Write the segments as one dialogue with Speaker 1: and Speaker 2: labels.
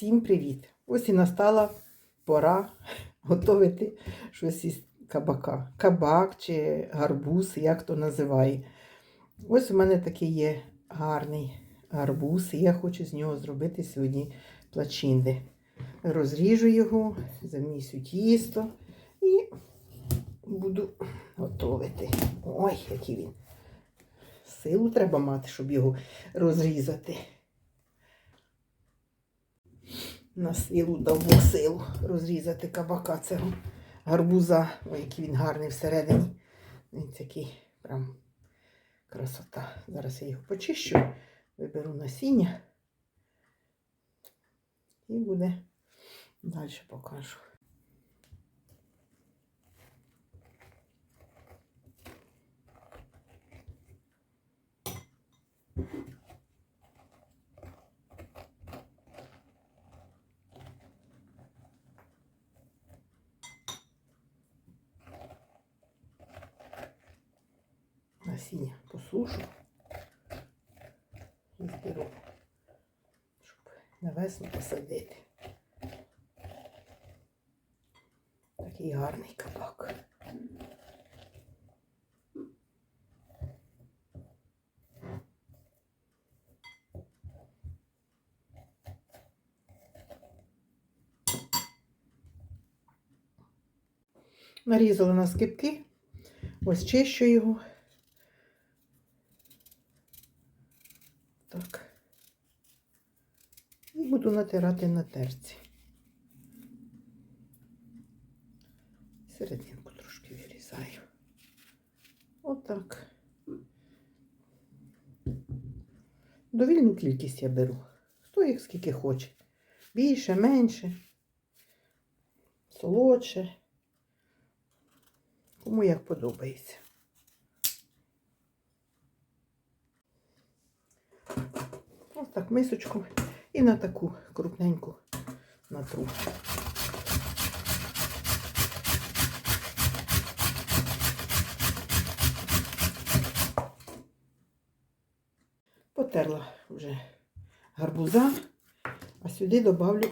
Speaker 1: Всім привіт! Ось і настала пора готувати щось із кабака. Кабак чи гарбуз, як то називає. Ось у мене такий є гарний гарбуз, і я хочу з нього зробити сьогодні плачинди. Розріжу його, замісю тісто і буду готувати. Ой, який він. Силу треба мати, щоб його розрізати. На силу дав Бог силу розрізати кабака цього гарбуза. Ой, який він гарний всередині. Він такий прям красота. Зараз я його почищу, виберу насіння і буде далі покажу. Насіння посушу і зберу, щоб на весну посадити. Такий гарний кабак. Нарізала на скибки, ось чищу його. Так. І буду натирати на терці. Серединку трошки вирізаю. Отак. Довільну кількість я беру. Хто їх скільки хоче. Більше, менше, солодше. Кому як подобається. Так мисочку і на таку крупненьку натру. Потерла вже гарбуза, а сюди добавлю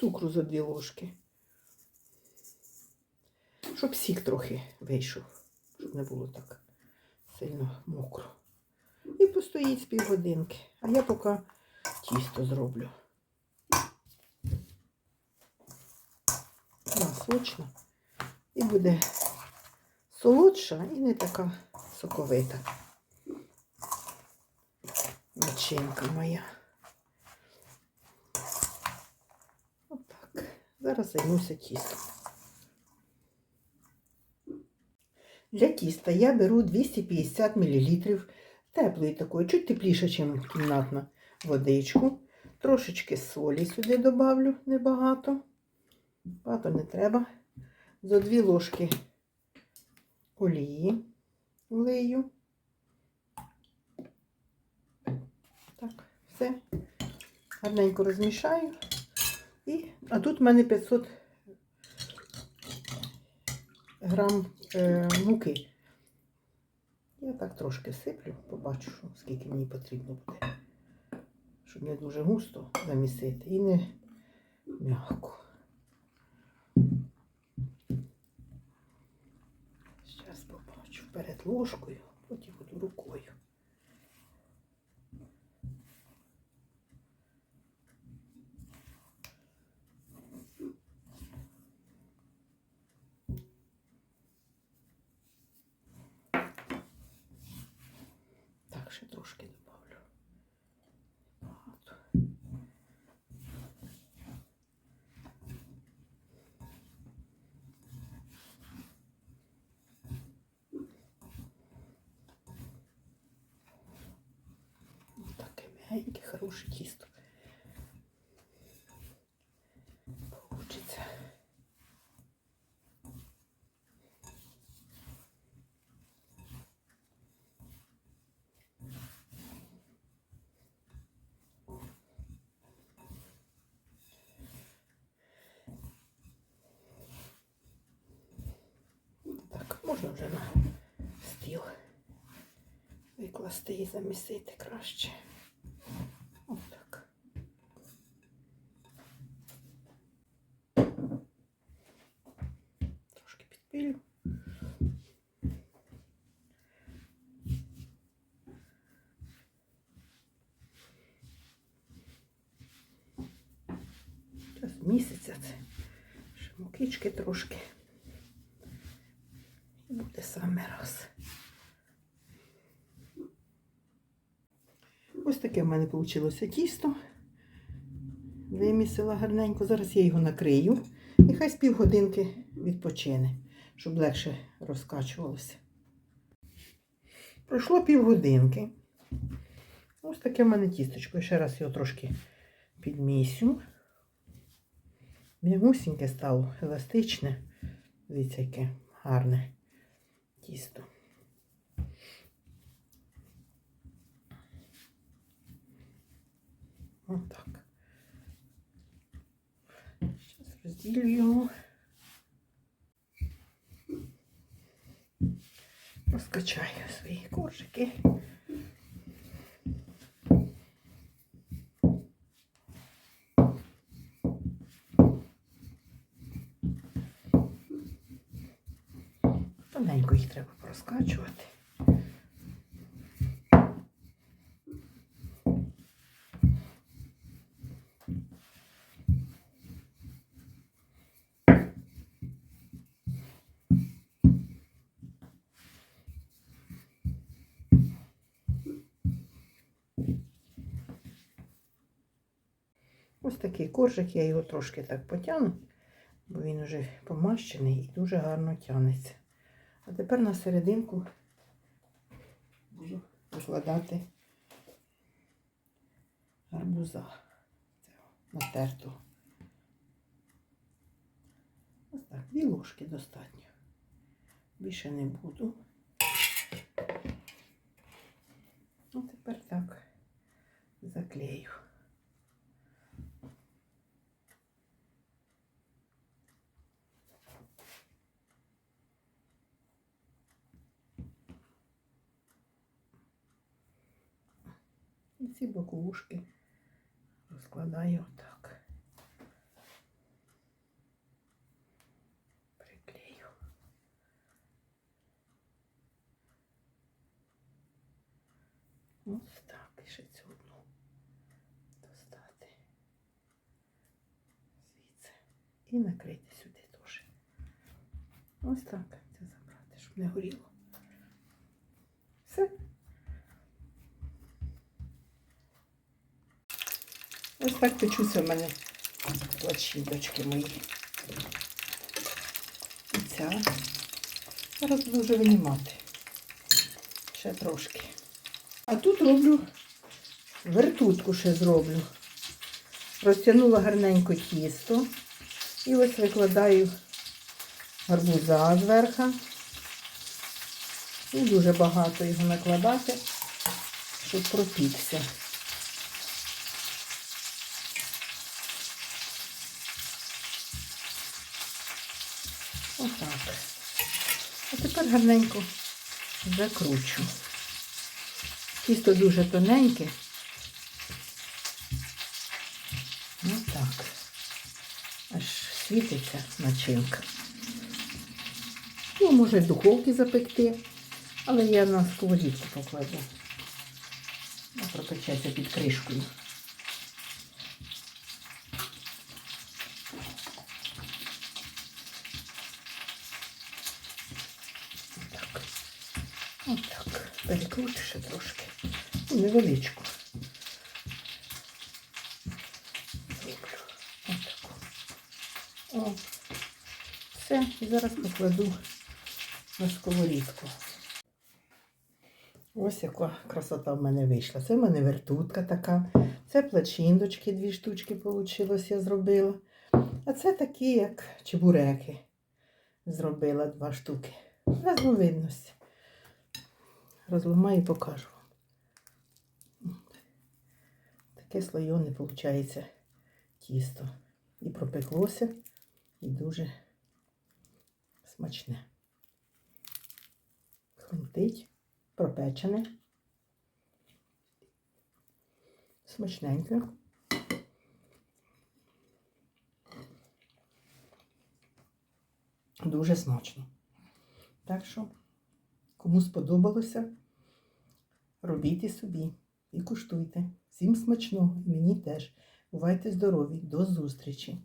Speaker 1: цукру за дві ложки. Щоб сік трохи вийшов, щоб не було так сильно мокро. Постоїть з півгодинки. А я поки тісто зроблю. Вона сочна. І буде солодша і не така соковита. Начинка моя. Отак. Зараз займуся тістом. Для тіста я беру 250 мл теплої такої, чуть тепліше, ніж кімнатна водичку. Трошечки солі сюди добавлю небагато. Багато не треба. За дві ложки олії влию. Так, все. Гарненько розмішаю. І, а тут в мене 500 грам е, муки. Я так трошки сиплю, побачу, скільки мені потрібно буде. Щоб не дуже густо замісити і не м'яко. Зараз побачу перед ложкою, потім буду рукою. Так, ще трошки добавлю. Багато. Таке м'ягеньке, хороше тісто. Получиться. Так, можна вже на стіл викласти і замісити краще. Отак. розпилю. Зараз місяця це. Ще мукички трошки. І буде саме раз. Ось таке в мене вийшло тісто. Вимісила гарненько. Зараз я його накрию. І хай з півгодинки відпочине, щоб легше розкачувалося. Пройшло півгодинки. Ось таке в мене тісточко. Ще раз його трошки підмісю. М'ягусіньке стало, еластичне. Дивіться, яке гарне тісто. Отак. Зараз розділю його. Розкачаю свої коржики. Тоненько їх треба розкачувати. Ось такий коржик, я його трошки так потягну, бо він вже помащений і дуже гарно тягнеться. А тепер на серединку буду викладати гарбуза. Натерту. Ось так, дві ложки достатньо. Більше не буду. Ну, тепер так заклею. І ці боковушки розкладаю отак. Приклею. Ось так, і ще цю одну достати звідси. І накрити сюди теж. Ось так це забрати, щоб не горіло. Все. Ось так печуться в мене плачідочки мої. І ця. Зараз буду вже винімати. Ще трошки. А тут роблю вертутку ще зроблю. Розтягнула гарненько тісто. І ось викладаю гарбуза зверху. І дуже багато його накладати, щоб пропікся. Отак. Гарненько закручу. Тісто дуже тоненьке. Отак. Аж світиться начинка. Ну, може в духовці запекти, але я на сковорідку покладу. Вона пропечеться під кришкою. Отак. Перекручу ще трошки. Ну, невеличку. Зроблю. Отаку. О. Все. І зараз покладу на сковорідку. Ось яка красота в мене вийшла. Це в мене вертутка така. Це плачіндочки, дві штучки вийшло, я зробила. А це такі, як чебуреки. Зробила два штуки. Разновидності. Розламаю і покажу вам. Таке слойоне виходить тісто. І пропеклося, і дуже смачне. Хрумтить, пропечене. Смачненьке. Дуже смачно. Так що, кому сподобалося, робіть собі і куштуйте. Всім смачного, і мені теж. Бувайте здорові, до зустрічі!